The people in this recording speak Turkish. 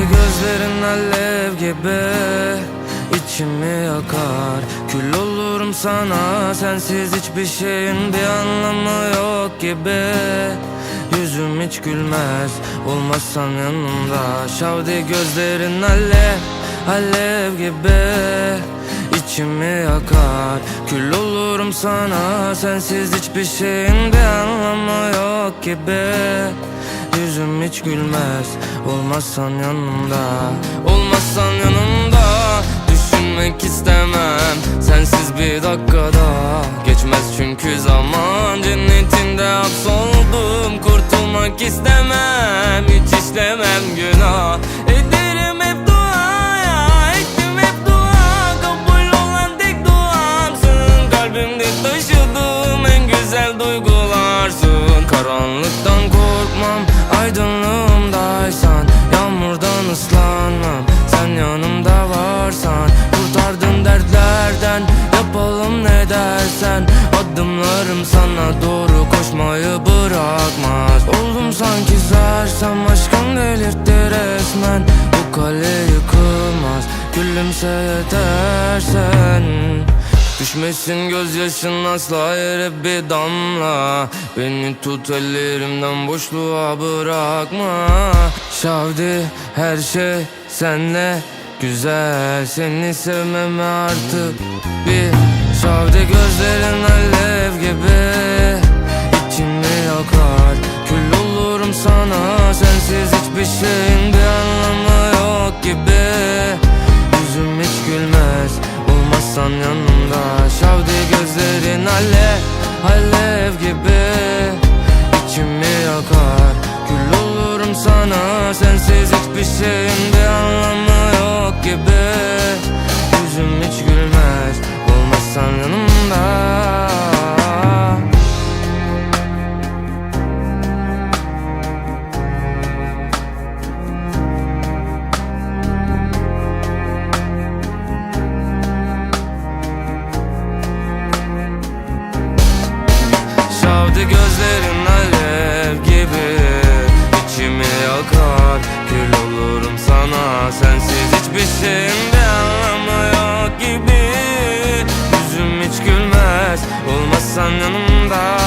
gözlerin alev gibi içimi yakar. Kül olurum sana Sensiz hiçbir şeyin bir anlamı yok gibi. Yüzüm hiç gülmez Olmazsan yanımda. Şavdi gözlerin alev Alev gibi içimi yakar. Kül olurum sana Sensiz hiçbir şeyin bir anlamı yok gibi Yüzüm hiç gülmez Olmazsan yanımda. Olmazsan yanımda Düşünmek istemem. Sensiz bir dakikada Geçmez çünkü zaman. Cennetinde hapsoldum Kurtulmak istemem. Hiç işlemem günah. Ederim hep duaya Ettim hep dua. Kabul olan tek duamsın Kalbimde taşıdığım en güzel duygularsın Karanlıktan korkmam Aydınlığımdaysan Yağmurdan ıslanmam. Sen yanımda varsan Kurtardın dertlerden Yapalım ne dersen. Adımlarım sana doğru koşmayı bırakmaz. Oldum sanki sersem Aşkın delirtti resmen. Bu kale yıkılmaz Gülümse yetersen Düşmesin gözyaşın asla yere bir damla. Beni tut ellerimden boşluğa bırakma. Şavdi her şey senle güzel. Seni sevmeme artık bir Şavdi. Gözlerin alev gibi İçimi yakar. Kül olurum sana Sensiz hiçbir şeyin bir alev Alev gibi. İçimi yakar? Kül olurum sana Sensiz hiçbir şeyin bir anlamı yok gibi. Yüzüm hiç gülmez gözlerin alev gibi. İçimi yakar Kül olurum sana. Sensiz hiçbir şeyin bir anlamı yok gibi. Yüzüm hiç gülmez Olmazsan yanımda